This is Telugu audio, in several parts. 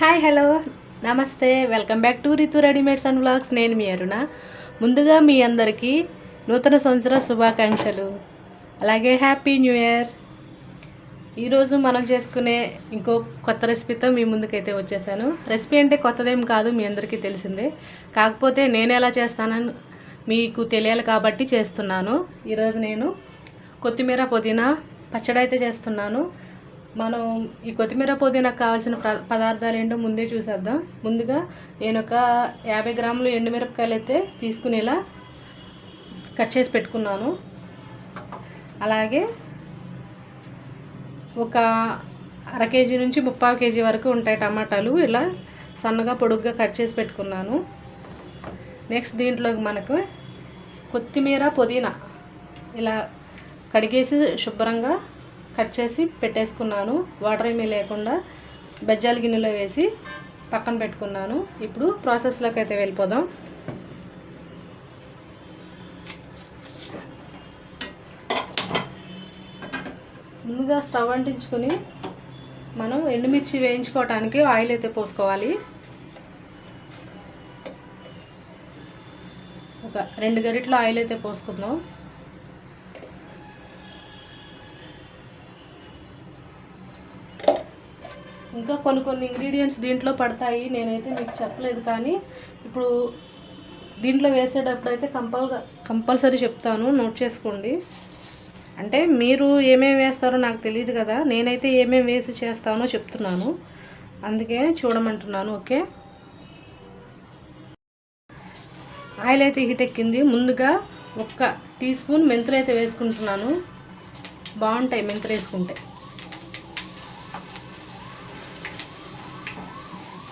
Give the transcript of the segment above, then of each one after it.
హాయ్ హలో నమస్తే welcome back to Ritu readymades and vlogs నేను మీ అరుణ. ముందుగా మీ అందరికీ నూతన సంవత్సర శుభాకాంక్షలు. అలాగే హ్యాపీ న్యూ ఇయర్ ఈరోజు మనం చేసుకునే ఇంకో కొత్త రెసిపీతో మీ ముందుకైతే వచ్చేసాను. రెసిపీ అంటే కొత్తదేం కాదు మీ అందరికీ తెలిసిందే. కాకపోతే నేను ఎలా చేస్తానని మీకు తెలియాలి కాబట్టి చేస్తున్నాను. ఈరోజు నేను కొత్తిమీర పుదీనా పచ్చడి అయితే చేస్తున్నాను. మనం ఈ కొత్తిమీర పుదీనాకు కావాల్సిన పదార్థాలు ఏంటో ముందే చూసేద్దాం. ముందుగా నేను ఒక యాభై గ్రాములు ఎండుమిరపకాయలు అయితే తీసుకునేలా కట్ చేసి పెట్టుకున్నాను. అలాగే ఒక అర కేజీ నుంచి ముప్పావు కేజీ వరకు ఉంటాయి టమాటాలు. ఇలా సన్నగా పొడుగ్గా కట్ చేసి పెట్టుకున్నాను. నెక్స్ట్ దీంట్లోకి మనకు కొత్తిమీర పుదీనా ఇలా కడిగేసి శుభ్రంగా కట్ చేసి పెట్టేసుకున్నాను. వాటర్ ఏమీ లేకుండా బెజ్జాల గిన్నెలో వేసి పక్కన పెట్టుకున్నాను. ఇప్పుడు ప్రాసెస్లోకి అయితే వెళ్ళిపోదాం. ముందుగా స్టవ్ అంటించుకొని మనం ఎండుమిర్చి వేయించుకోవటానికి ఆయిల్ అయితే పోసుకోవాలి. ఒక రెండు గరిటల ఆయిల్ అయితే పోసుకుందాం. ఇంకా కొన్ని కొన్ని ఇంగ్రీడియంట్స్ దీంట్లో పడతాయి. నేనైతే మీకు చెప్పలేదు కానీ ఇప్పుడు దీంట్లో వేసేటప్పుడు అయితే కంపల్గా కంపల్సరీ చెప్తాను. నోట్ చేసుకోండి. అంటే మీరు ఏమేమి వేస్తారో నాకు తెలియదు కదా. నేనైతే ఏమేమి వేసి చేస్తానో చెప్తున్నాను. అందుకే చూడమంటున్నాను ఓకే? ఆయిల్ అయితే హీట్ ఎక్కింది. ముందుగా ఒక్క టీ స్పూన్ మెంతులు అయితే వేసుకుంటున్నాను. బాగుంటాయి మెంతులు వేసుకుంటే.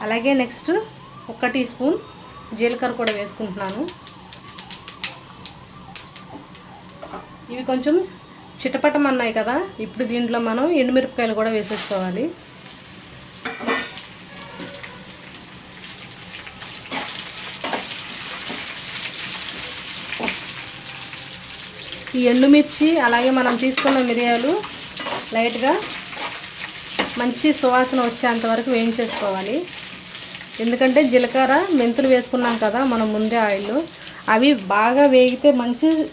అలాగే నెక్స్ట్ ఒక టీ స్పూన్ జీలకర్ర కూడా వేసుకుంటున్నాను. ఇవి కొంచెం చిటపటమన్నాయి కదా ఇప్పుడు దీంట్లో మనం ఎండుమిరపకాయలు కూడా వేసేసుకోవాలి. ఈ ఎండుమిర్చి అలాగే మనం తీసుకున్న మిరియాలు లైట్గా మంచి సువాసన వచ్చేంత వరకు వేయించేసుకోవాలి. ఎందుకంటే జీలకర్ర మెంతులు వేసుకున్నాం కదా మనం ముందే ఆయిల్. అవి బాగా వేగితే మంచి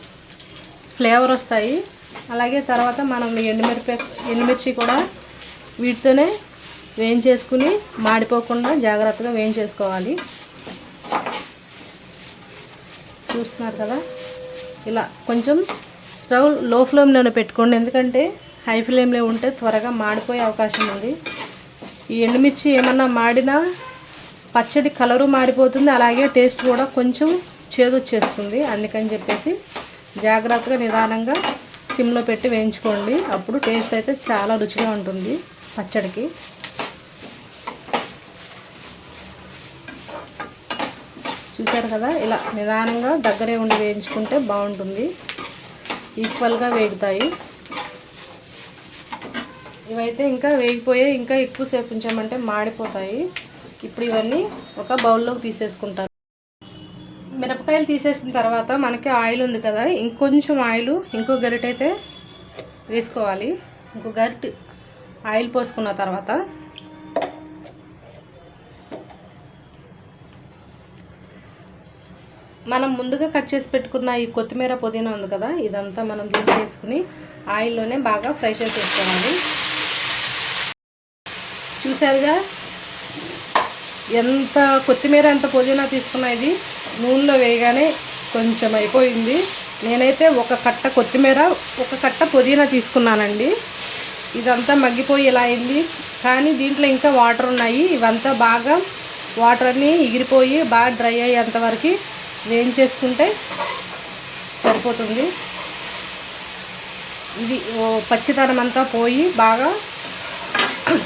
ఫ్లేవర్ వస్తాయి. అలాగే తర్వాత మనం ఎండుమిరపి ఎండుమిర్చి కూడా వీటితోనే వేయించేసుకుని మాడిపోకుండా జాగ్రత్తగా వేయించేసుకోవాలి. చూస్తున్నారు కదా? ఇలా కొంచెం స్టవ్లో ఫ్లేమ్లోనే పెట్టుకోండి. ఎందుకంటే హై ఫ్లేమ్లో ఉంటే త్వరగా మాడిపోయే అవకాశం ఉంది. ఈ ఎండుమిర్చి ఏమన్నా మాడినా పచ్చడి కలరు మారిపోతుంది అలాగే టేస్ట్ కూడా కొంచెం చేదు వచ్చేస్తుంది అందుకని చెప్పేసి జాగ్రత్తగా నిదానంగా సిమ్లో పెట్టి వేయించుకోండి. అప్పుడు టేస్ట్ అయితే చాలా రుచిగా ఉంటుంది పచ్చడికి. చూసారు కదా? ఇలా నిదానంగా దగ్గరే ఉండి వేయించుకుంటే బాగుంటుంది. ఈక్వల్గా వేగుతాయి. ఇవైతే ఇంకా వేగిపోయే ఇంకా ఎక్కువసేపు ఉంచామంటే మాడిపోతాయి. ఇప్పుడు ఇవన్నీ ఒక బౌల్లోకి తీసేసుకుంటాను. మిరపకాయలు తీసేసిన తర్వాత మనకి ఆయిల్ ఉంది కదా ఇంకొంచెం ఆయిల్ ఇంకో గరిట అయితే వేసుకోవాలి. ఇంకో గరిట ఆయిల్ పోసుకున్న తర్వాత మనం ముందుగా కట్ చేసి పెట్టుకున్న ఈ కొత్తిమీర పుదీనా ఉంది కదా ఇదంతా మనం దీంట్లో చేసుకుని ఆయిల్లోనే బాగా ఫ్రై చేసేసుకోవాలి. చూసారుగా? ఎంత కొత్తిమీర ఎంత పుదీనా తీసుకున్నా ఇది నూనెలో వేయగానే కొంచెం అయిపోయింది. నేనైతే ఒక కట్ట కొత్తిమీర ఒక కట్ట పుదీనా తీసుకున్నానండి. ఇదంతా మగ్గిపోయి ఇలా అయింది. కానీ దీంట్లో ఇంకా వాటర్ ఉన్నాయి. ఇవంతా బాగా వాటర్ అన్నీ ఎగిరిపోయి బాగా డ్రై అయ్యేంత వరకు వేయించేసుకుంటే సరిపోతుంది. ఇది ఓ పచ్చితనం అంతా పోయి బాగా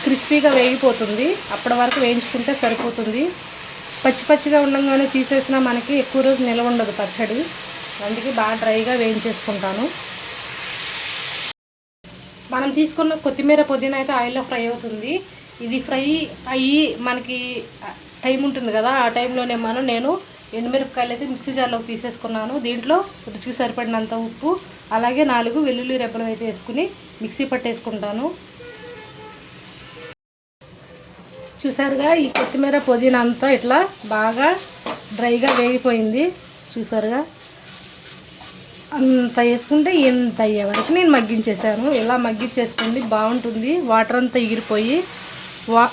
క్రిస్పీగా వేగిపోతుంది. అప్పటి వరకు వేయించుకుంటే సరిపోతుంది. పచ్చి పచ్చిగా ఉండగానే తీసేసినా మనకి ఎక్కువ రోజు నిల్వ ఉండదు పచ్చడి. అందుకే బాగా డ్రైగా వేయించేసుకుంటాను. మనం తీసుకున్న కొత్తిమీర పుదీనా అయితే ఆయిల్లో ఫ్రై అవుతుంది. ఇది ఫ్రై అయ్యి మనకి టైం ఉంటుంది కదా ఆ టైంలోనే మనం నేను ఎండుమిరపకాయలు అయితే మిక్సీ జార్లోకి తీసేసుకున్నాను. దీంట్లో రుచికి సరిపడినంత ఉప్పు అలాగే నాలుగు వెల్లుల్లి రెబ్బలు అయితే వేసుకుని మిక్సీ పట్టేసుకుంటాను. చూసారుగా ఈ కొత్తిమీర పుదీనా అంతా ఇట్లా బాగా డ్రైగా వేగిపోయింది. చూసారుగా? అంత వేసుకుంటే ఇంత అయ్యే వరకు నేను మగ్గించేసాను ఇలా మగ్గించేసుకోండి బాగుంటుంది. వాటర్ అంతా ఎగిరిపోయి వా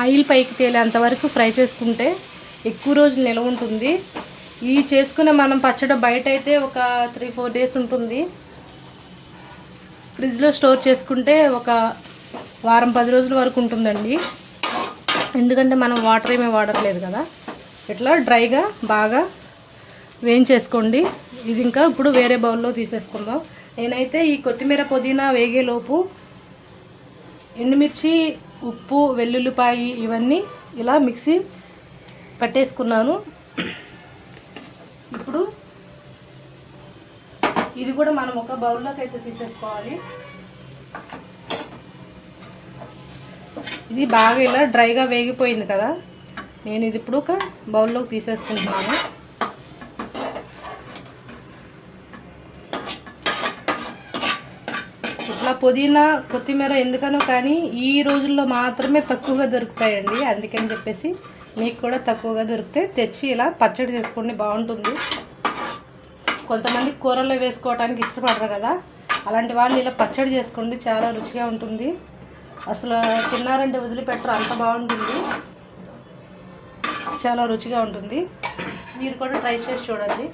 ఆయిల్ పైకి తేలేంత వరకు ఫ్రై చేసుకుంటే ఎక్కువ రోజులు నిల్వ ఉంటుంది. ఇవి చేసుకునే మనం పచ్చడి బయట అయితే ఒక త్రీ ఫోర్ డేస్ ఉంటుంది. ఫ్రిడ్జ్లో స్టోర్ చేసుకుంటే ఒక వారం పది రోజుల వరకు ఉంటుందండి. ఎందుకంటే మనం వాటర్ ఏమీ వాడట్లేదు కదా. ఇట్లా డ్రైగా బాగా వేయించేసుకోండి. ఇది ఇంకా ఇప్పుడు వేరే బౌల్లో తీసేసుకుందాం. నేనైతే ఈ కొత్తిమీర పుదీనా వేగేలోపు ఎండుమిర్చి ఉప్పు వెల్లుల్లిపాయ ఇవన్నీ ఇలా మిక్సీ పట్టేసుకున్నాను. ఇప్పుడు ఇది కూడా మనం ఒక బౌల్లోకి అయితే తీసేసుకోవాలి. ఇది బాగా ఇలా డ్రైగా వేగిపోయింది కదా. నేను ఇది ఇప్పుడు ఒక బౌల్లోకి తీసేసుకుంటున్నాను. ఇట్లా పుదీనా కొత్తిమీర ఎందుకనో కానీ ఈ రోజుల్లో మాత్రమే తక్కువగా దొరుకుతాయండి. అందుకని చెప్పేసి మీకు కూడా తక్కువగా దొరికితే తెచ్చి ఇలా పచ్చడి చేసుకోండి బాగుంటుంది. కొంతమంది కూరల్లో వేసుకోవడానికి ఇష్టపడరు కదా. అలాంటి వాళ్ళు ఇలా పచ్చడి చేసుకోండి చాలా రుచిగా ఉంటుంది. అసలు తిన్నారంటే వదిలిపెట్టరు అంత బాగుంటుంది. చాలా రుచిగా ఉంటుంది. మీరు కూడా ట్రై చేసి చూడండి.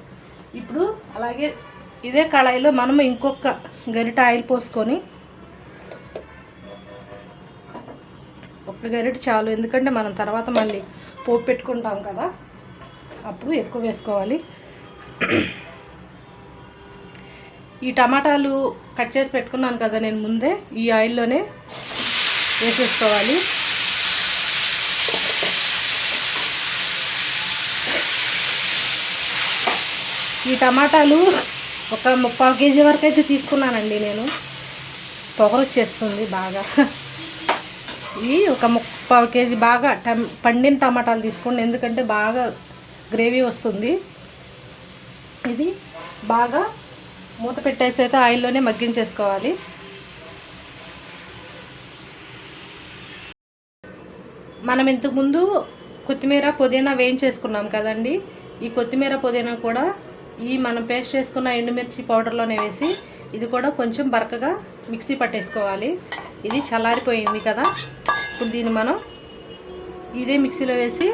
ఇప్పుడు అలాగే ఇదే కళాయిలో మనం ఇంకొక గరిట ఆయిల్ పోసుకొని ఒక గరిట చాలు. ఎందుకంటే మనం తర్వాత మళ్ళీ పోపు పెట్టుకుంటాం కదా అప్పుడు ఎక్కువ వేసుకోవాలి. ఈ టమాటాలు కట్ చేసి పెట్టుకున్నాను కదా నేను ముందే ఈ ఆయిల్లోనే వేసేసుకోవాలి. ఈ టమాటాలు ఒక ముప్పావు కేజీ వరకు అయితే తీసుకున్నానండి నేను. పొగరొచ్చేస్తుంది బాగా. ఇవి ఒక ముప్పావు కేజీ బాగా పండిన టమాటాలు తీసుకోండి ఎందుకంటే బాగా గ్రేవీ వస్తుంది. ఇది బాగా మూత పెట్టేసి అయితే ఆయిల్లోనే మగ్గించేసుకోవాలి. మనం ఇంతకుముందు కొత్తిమీర పుదీనా వేయించేసుకున్నాం కదండి. ఈ కొత్తిమీర పుదీనా కూడా ఈ మనం పేస్ట్ చేసుకున్న ఎండుమిర్చి పౌడర్లోనే వేసి ఇది కూడా కొంచెం బరకగా మిక్సీ పట్టేసుకోవాలి. ఇది చల్లారిపోయింది కదా. ఇప్పుడు దీన్ని మనం ఇదే మిక్సీలో వేసి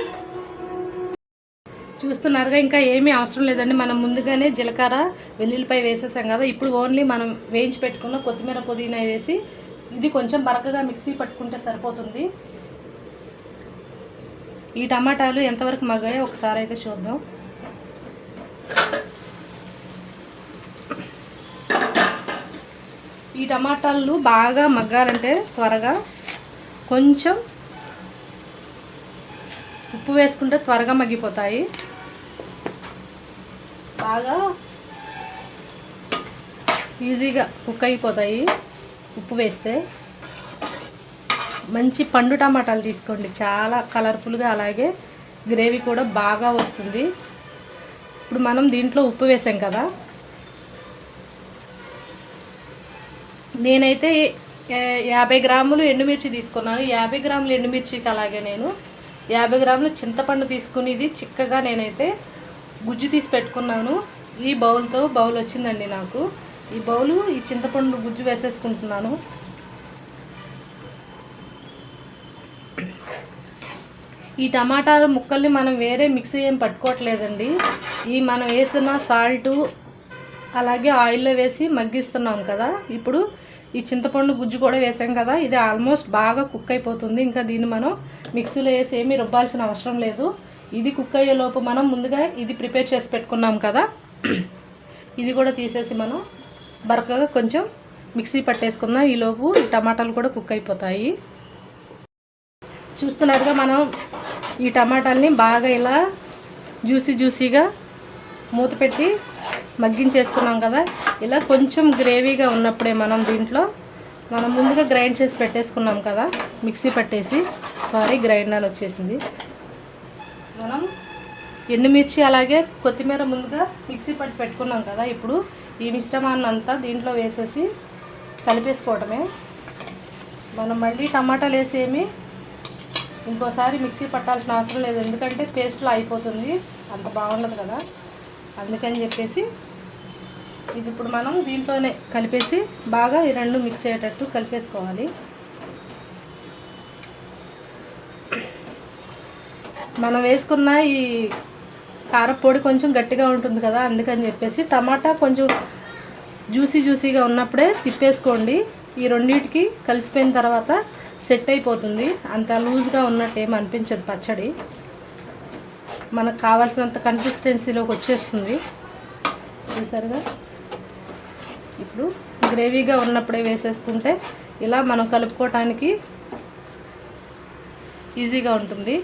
చూస్తున్నారుగా ఇంకా ఏమీ అవసరం లేదండి. మనం ముందుగానే జీలకర్ర వెల్లుల్లిపాయ వేసేసాం కదా. ఇప్పుడు ఓన్లీ మనం వేయించి పెట్టుకున్న కొత్తిమీర పుదీనా వేసి ఇది కొంచెం బరకగా మిక్సీ పట్టుకుంటే సరిపోతుంది. ఈ టమాటాలు ఎంతవరకు మగ్గాయో ఒకసారి అయితే చూద్దాం. ఈ టమాటాలు బాగా మగ్గాలంటే త్వరగా కొంచెం ఉప్పు వేసుకుంటే త్వరగా మగ్గిపోతాయి. బాగా ఈజీగా కుక్ అయిపోతాయి ఉప్పు వేస్తే. మంచి పండు టమాటాలు తీసుకోండి. చాలా కలర్ఫుల్గా అలాగే గ్రేవీ కూడా బాగా వస్తుంది. ఇప్పుడు మనం దీంట్లో ఉప్పు వేసాం కదా. నేనైతే యాభై గ్రాములు ఎండుమిర్చి తీసుకున్నాను. యాభై గ్రాములు ఎండుమిర్చికి అలాగే నేను యాభై గ్రాములు చింతపండు తీసుకుని ఇది చిక్కగా నేనైతే గుజ్జు తీసి పెట్టుకున్నాను. ఈ బౌల్తో బౌల్ వచ్చిందండి నాకు. ఈ బౌలు ఈ చింతపండు గుజ్జు వేసేసుకుంటున్నాను. ఈ టమాటాల ముక్కల్ని మనం వేరే మిక్సీ ఏం పట్టుకోవట్లేదండి. ఈ మనం వేసిన సాల్టు అలాగే ఆయిల్లో వేసి మగ్గిస్తున్నాం కదా. ఇప్పుడు ఈ చింతపండు గుజ్జు కూడా వేసాం కదా. ఇది ఆల్మోస్ట్ బాగా కుక్ అయిపోతుంది. ఇంకా దీన్ని మనం మిక్సీలో వేసి ఏమీ రుబ్బాల్సిన అవసరం లేదు. ఇది కుక్ అయ్యే లోపు మనం ముందుగా ఇది ప్రిపేర్ చేసి పెట్టుకున్నాం కదా. ఇది కూడా తీసేసి మనం బరకగా కొంచెం మిక్సీ పట్టేసుకుందాం. ఈలోపు ఈ టమాటాలు కూడా కుక్ అయిపోతాయి. చూస్తున్నారుగా మనం ఈ టమాటాలని బాగా ఇలా జ్యూసీ జ్యూసీగా మూత పెట్టి మగ్గించేసుకున్నాం కదా. ఇలా కొంచెం గ్రేవీగా ఉన్నప్పుడే మనం దీంట్లో మనం ముందుగా గ్రైండ్ చేసి పెట్టేసుకున్నాం కదా మిక్సీ పట్టేసి. సారీ గ్రైండర్ వచ్చేసింది. మనం ఎండుమిర్చి అలాగే కొత్తిమీర ముందుగా మిక్సీ పట్టి పెట్టుకున్నాం కదా ఇప్పుడు. ఈ మిశ్రమాన్ని అంతా దీంట్లో వేసేసి కలిపేసుకోవటమే. మనం మళ్ళీ టమాటాలు వేసేమి ఇంకోసారి మిక్సీ పట్టాల్సిన అవసరం లేదు. ఎందుకంటే పేస్ట్లో అయిపోతుంది. అంత బాగుండదు కదా. అందుకని చెప్పేసి ఇది ఇప్పుడు మనం దీంట్లోనే కలిపేసి బాగా ఈ రెండు మిక్స్ అయ్యేటట్టు కలిపేసుకోవాలి. మనం వేసుకున్న ఈ కారపొడి కొంచెం గట్టిగా ఉంటుంది కదా అందుకని చెప్పేసి టమాటా కొంచెం జ్యూసీ జ్యూసీగా ఉన్నప్పుడే తిప్పేసుకోండి. ఈ రెండింటికి కలిసిపోయిన తర్వాత సెట్ అయిపోతుంది. అంత లూజ్గా ఉన్నట్టు ఏమి అనిపించదు పచ్చడి. మనకు కావాల్సినంత కన్సిస్టెన్సీలోకి వచ్చేస్తుంది. చూసారుగా? ఇప్పుడు గ్రేవీగా ఉన్నప్పుడే వేసేసుకుంటే ఇలా మనం కలుపుకోవటానికి ఈజీగా ఉంటుంది.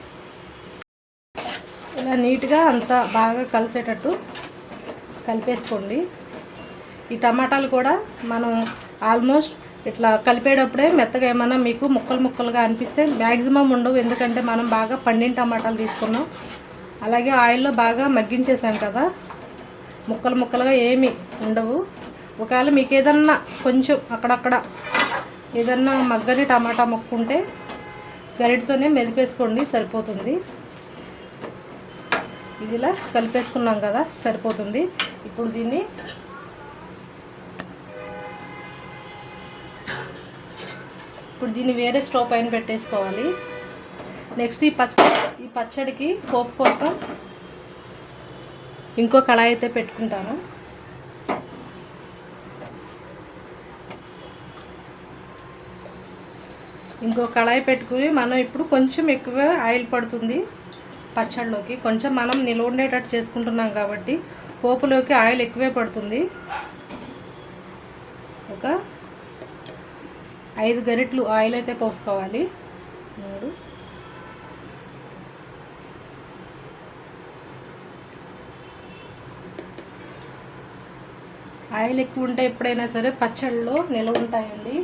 ఇలా నీట్గా అంతా బాగా కలిసేటట్టు కలిపేసుకోండి. ఈ టమాటాలు కూడా మనం ఆల్మోస్ట్ ఇట్లా కలిపేటప్పుడే మెత్తగా ఏమైనా మీకు ముక్కలు ముక్కలుగా అనిపిస్తే మ్యాక్సిమం ఉండవు. ఎందుకంటే మనం బాగా పండిన టమాటాలు తీసుకున్నాం. అలాగే ఆయిల్లో బాగా మగ్గించేసాం కదా. ముక్కలు ముక్కలుగా ఏమి ఉండవు. ఒకవేళ మీకు ఏదన్నా కొంచెం అక్కడక్కడ ఏదన్నా మగ్గని టమాటా మొక్కుంటే ఉంటే గరిటతోనే మెదిపేసుకోండి సరిపోతుంది. ఇదిలా కలిపేసుకున్నాం కదా సరిపోతుంది. ఇప్పుడు దీన్ని ఇప్పుడు దీన్ని వేరే స్టవ్ పైన పెట్టేసుకోవాలి. నెక్స్ట్ ఈ పచ్చ ఈ పచ్చడికి పోపు కోసం ఇంకో కళాయి అయితే పెట్టుకుంటాను. ఇంకో కళాయి పెట్టుకుని మనం ఇప్పుడు కొంచెం ఎక్కువ ఆయిల్ పడుతుంది పచ్చడిలోకి కొంచెం మనం నిల్వ ఉండేటట్టు చేసుకుంటున్నాం కాబట్టి పోపులోకి ఆయిల్ ఎక్కువే పడుతుంది. ఒక ఐదు గరిట్లు ఆయిల్ అయితే పోసుకోవాలి. మూడు. ఆయిల్ ఎక్కువ ఉంటే ఎప్పుడైనా సరే పచ్చళ్ళలో నిల్వ ఉంటాయండి.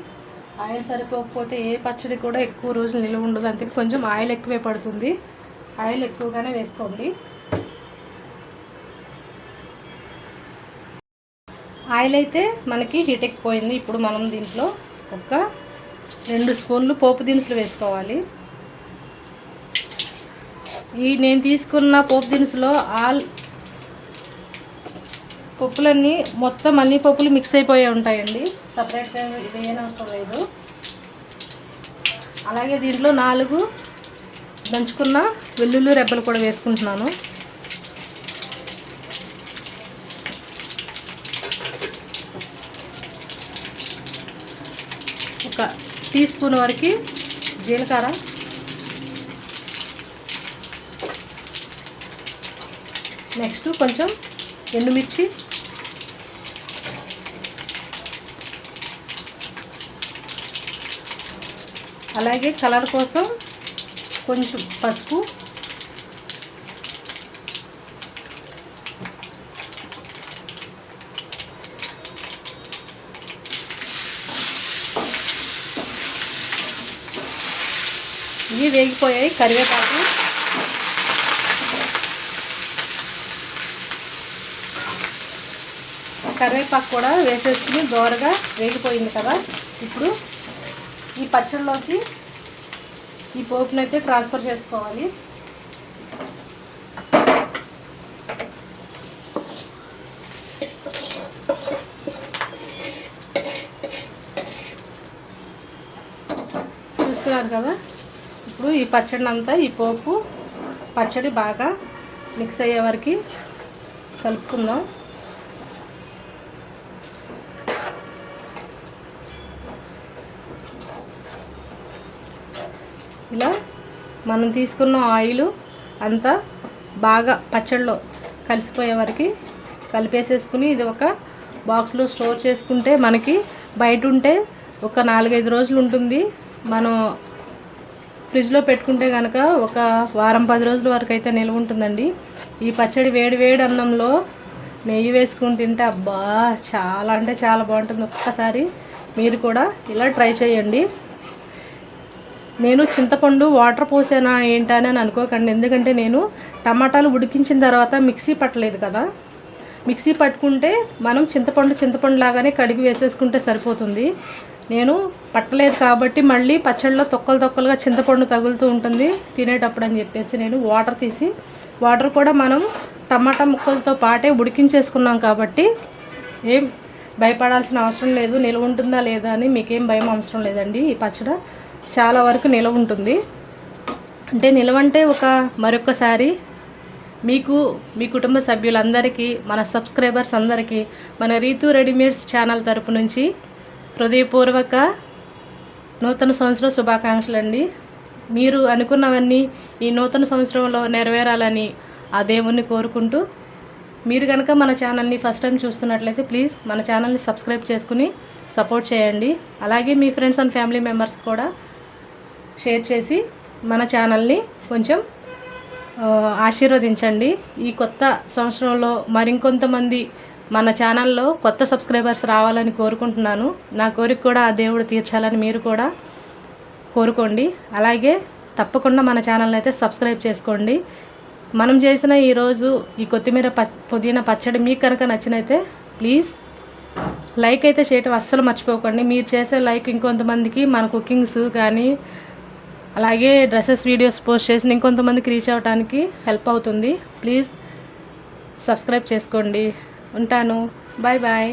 ఆయిల్ సరిపోకపోతే ఏ పచ్చడి కూడా ఎక్కువ రోజులు నిల్వ ఉండదు. అందుకే కొంచెం ఆయిల్ ఎక్కువే పడుతుంది. ఆయిల్ ఎక్కువగానే వేసుకోండి. ఆయిల్ అయితే మనకి హీట్ ఎక్కిపోయింది. ఇప్పుడు మనం దీంట్లో ఒక రెండు స్పూన్లు పోపు దినుసులు వేసుకోవాలి. ఈ నేను తీసుకున్న పోపు దినుసులో ఆల్ పప్పులన్నీ మొత్తం అన్ని పప్పులు మిక్స్ అయిపోయి ఉంటాయండి. సపరేట్గా వేయనవసరం లేదు. అలాగే దీంట్లో నాలుగు దంచుకున్న వెల్లుల్లి రెబ్బలు కూడా వేసుకుంటున్నాను. ఒక టీ స్పూన్ వరకు జీలకర్ర. నెక్స్ట్ కొంచెం ఎండుమిర్చి. అలాగే కలర్ కోసం కొంచెం పసుపు. ఇవి వేగిపోయాయి కరివేపాకు. కరివేపాకు కూడా వేసేసుకుని దోరగా వేగిపోయింది కదా. ఇప్పుడు ఈ పచ్చడిలోకి ఈ పోపునైతే ట్రాన్స్ఫర్ చేసుకోవాలి. చూస్తున్నారు కదా? ఇప్పుడు ఈ పచ్చడిని అంతా ఈ పోపు పచ్చడి బాగా మిక్స్ అయ్యే వరకు కలుపుకుందాం. ఇలా మనం తీసుకున్న ఆయిల్ అంతా బాగా పచ్చడిలో కలిసిపోయే వరకు కలిపేసేసుకుని ఇది ఒక బాక్స్లో స్టోర్ చేసుకుంటే మనకి బయట ఉంటే ఒక నాలుగైదు రోజులు ఉంటుంది. మనం ఫ్రిడ్జ్లో పెట్టుకుంటే కనుక ఒక వారం పది రోజుల వరకు అయితే నిల్వ ఉంటుందండి. ఈ పచ్చడి వేడి వేడి అన్నంలో నెయ్యి వేసుకుని తింటే అబ్బా చాలా అంటే చాలా బాగుంటుంది. ఒక్కసారి మీరు కూడా ఇలా ట్రై చేయండి. నేను చింతపండు వాటర్ పోసానా ఏంటా అని అనుకోకండి. ఎందుకంటే నేను టమాటాలు ఉడికించిన తర్వాత మిక్సీ పట్టలేదు కదా. మిక్సీ పట్టుకుంటే మనం చింతపండు చింతపండు లాగానే కడిగి వేసేసుకుంటే సరిపోతుంది. నేను పట్టలేదు కాబట్టి మళ్ళీ పచ్చడిలో తొక్కలు తొక్కలుగా చింతపండు తగులుతూ ఉంటుంది. తినేటప్పుడు అని చెప్పేసి నేను వాటర్ తీసి వాటర్ కూడా మనం టమాటా ముక్కలతో పాటే ఉడికించేసుకున్నాం కాబట్టి ఏం భయపడాల్సిన అవసరం లేదు. నిల్వ ఉంటుందా లేదా అని మీకేం భయం అవసరం లేదండి. ఈ పచ్చడి చాలా వరకు నిల్వ ఉంటుంది. అంటే నిలవంటే అంటే ఒక మరొకసారి మీకు మీ కుటుంబ సభ్యులందరికీ మన సబ్స్క్రైబర్స్ అందరికీ మన రీతు రెడీమేడ్స్ ఛానల్ తరపు నుంచి హృదయపూర్వక నూతన సంవత్సర శుభాకాంక్షలు అండి మీరు అనుకున్నవన్నీ ఈ నూతన సంవత్సరంలో నెరవేరాలని ఆ దేవుణ్ణి కోరుకుంటూ మీరు కనుక మన ఛానల్ని ఫస్ట్ టైం చూస్తున్నట్లయితే ప్లీజ్ మన ఛానల్ని సబ్స్క్రైబ్ చేసుకుని సపోర్ట్ చేయండి. అలాగే మీ ఫ్రెండ్స్ అండ్ ఫ్యామిలీ మెంబర్స్ కూడా షేర్ చేసి మన ఛానల్ని కొంచెం ఆశీర్వదించండి. ఈ కొత్త సంవత్సరంలో మరింకొంతమంది మన ఛానల్లో కొత్త సబ్స్క్రైబర్స్ రావాలని కోరుకుంటున్నాను. నా కోరిక కూడా ఆ దేవుడు తీర్చాలని మీరు కూడా కోరుకోండి. అలాగే తప్పకుండా మన ఛానల్ని అయితే సబ్స్క్రైబ్ చేసుకోండి. మనం చేసిన ఈరోజు ఈ కొత్తిమీర ప పుదీనా పచ్చడి మీకు కనుక నచ్చినైతే ప్లీజ్ లైక్ అయితే చేయటం అస్సలు మర్చిపోకండి. మీరు చేసే లైక్ ఇంకొంతమందికి మన కుకింగ్స్ కానీ అలాగే డ్రెస్సెస్ వీడియోస్ పోస్ట్ చేసి ఇంకొంతమందికి రీచ్ అవ్వడానికి హెల్ప్ అవుతుంది. ప్లీజ్ సబ్స్క్రైబ్ చేసుకోండి. ఉంటాను. Bye bye.